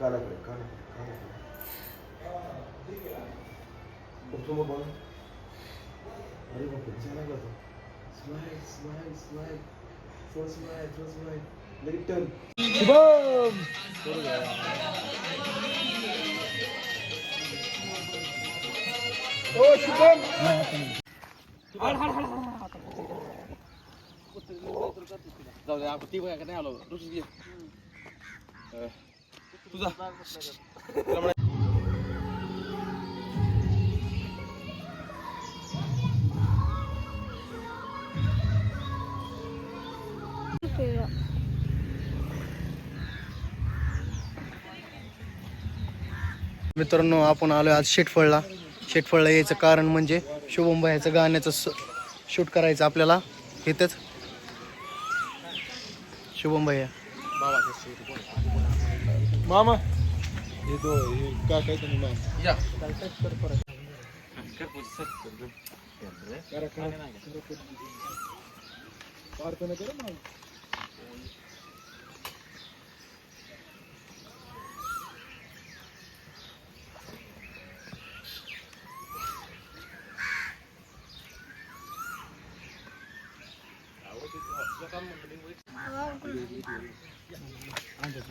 कानाकडे कानाकडे कानाकडे समोर बघा अरे छान आहे का स्माइल स्माइल स्माइल स्माइल थोडं स्माइल लगेच टर्न ओ शुभम जाऊ दे आपण ती बघा नाही आलो. दुसरी तुझा. मित्रांनो आपण आलोय आज शेटफळला. शेटफळला यायचं कारण म्हणजे शुभम ह्याचं गाण्याचं शूट करायचं आपल्याला. इथंच. शुभम भैया मामा हे दो हे काय काय तुम्ही मामा या करा करा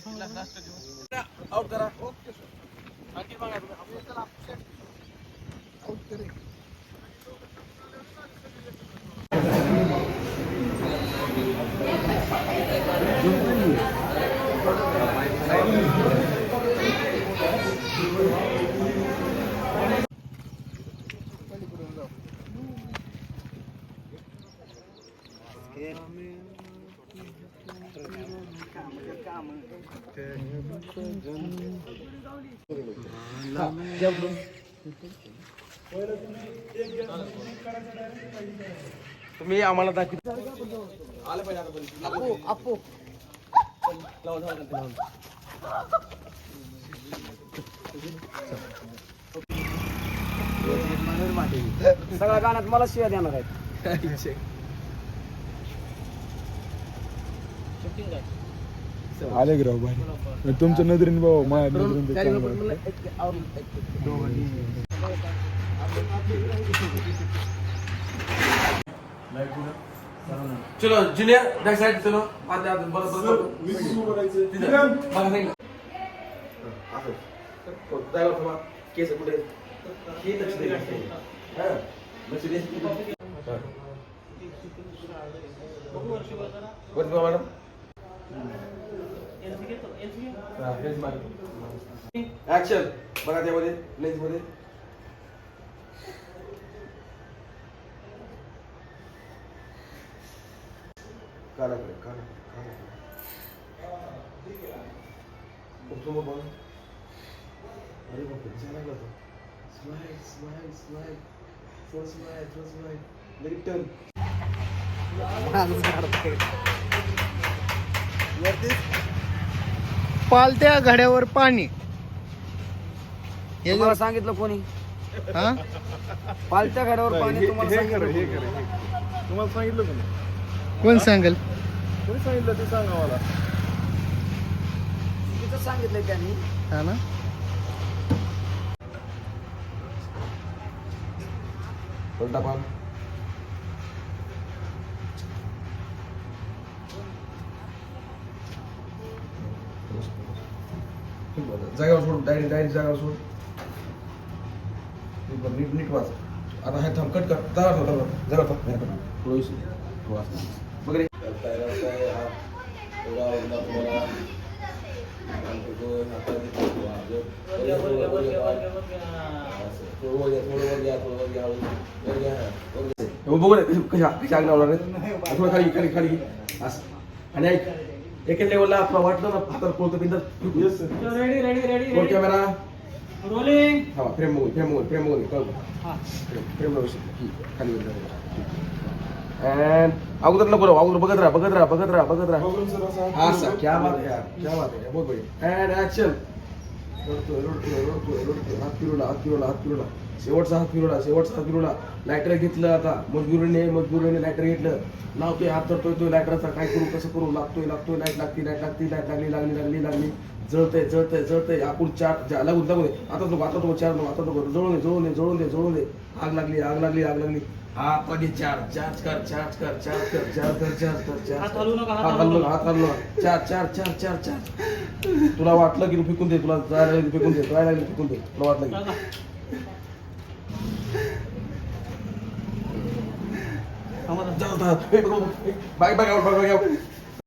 आउट करा ओके आणखी बघा तुम्ही. आपण चला, set. आउट करे. तुम्ही आम्हाला दाखव आलं पाहिजे. सगळ्या गाण्यात मला शिव्या देणार आहेत. आले की राव भाई तुमच्या नजरेने भाऊ माझ्या नजरेने. चलो ज्युनियर बॅक साईड चलो बरं बरं. हो. केस कुठे? हे. हा. हा. मॅडम. हा. Action. बघा त्यामध्ये लेन्समध्ये. कानाकडे कानाकडे कानाकडे समोर बघा अरे बापरे छान आहे तो. स्माइल स्माइल स्माइल थोडं स्माइल टर्न पालत्या घड्यावर पाणी. हे तुम्हाला सांगितलं कोणी? हा? पालत्या घड्यावर पाणी तुम्हाला सांगितलं कोणी? खरं खरं. तुम्हाला सांगितलं कोणी? कोण सांगेल? कोणी सांगितलं ते सांगा मला. तिथं सांगितलंय त्यांनी. हा ना? उलटा पान जागेवर सोड डायरेक्ट डायरेक्ट जागेवर सोड नीट बघ, नीट नीट वाच आता हे थांब कट कर जागा थांब जागा जागा थांब नाही पण थोडं विसर. थोडं वाच. बघ रे. बघू रे. कशी? कशी आग लावणार थोडं खाली खाली खाली असं. आणि ऐक. एका लेवलला आपला वाटलं ना हातात कोणतं बिंदर येस रेडी रेडी रेडी कोण कॅमेरा रोलिंग हा फ्रेम बघून फ्रेम बघून फ्रेम बघून कळतो फ्रेम खाली अँड अगोदर नको अगोदर बघत राहा बघत राहा बघत राहा बघत राहा. हाँ सर. क्या बात है यार क्या बात है. बहुत बढ़िया एंड एक्शन रोडतोय रोडतोय रोडतोय रोडतोय. हात फिरवला हात फिरवला हात फिरवला. शेवटचा हात फिरवला शेवटचा हात फिरवला लायटर घेतलं आता. मजबुरीने मजबुरीने लायटर घेतलं. लावतोय हात धरतोय तो लायटरचा काय करू कसं करू? लागतोय लागतोय. लाइट लागती लाइट लागती लाइट लागली लागली लागली लागली. जळतंय जळतंय जळतंय. आपण चार लागून लागू दे आता नको आता नको चार नको आता नको. जळून दे जळून दे जळून दे जळून दे. आग लागली आग लागली आग लागली. हात मध्ये चार चार्ज कर चार्ज कर चार्ज कर चार्ज कर चार्ज कर चार्ज हात हात. चार चार चार चार चार तुला वाटलं की तू फेकून दे तुला जायला लागली फेकून दे जायला लागली फेकून दे. तुला वाटलं की. जाऊ, जाऊ. ए, बघ, बघ, बघ. Bye bye bye bye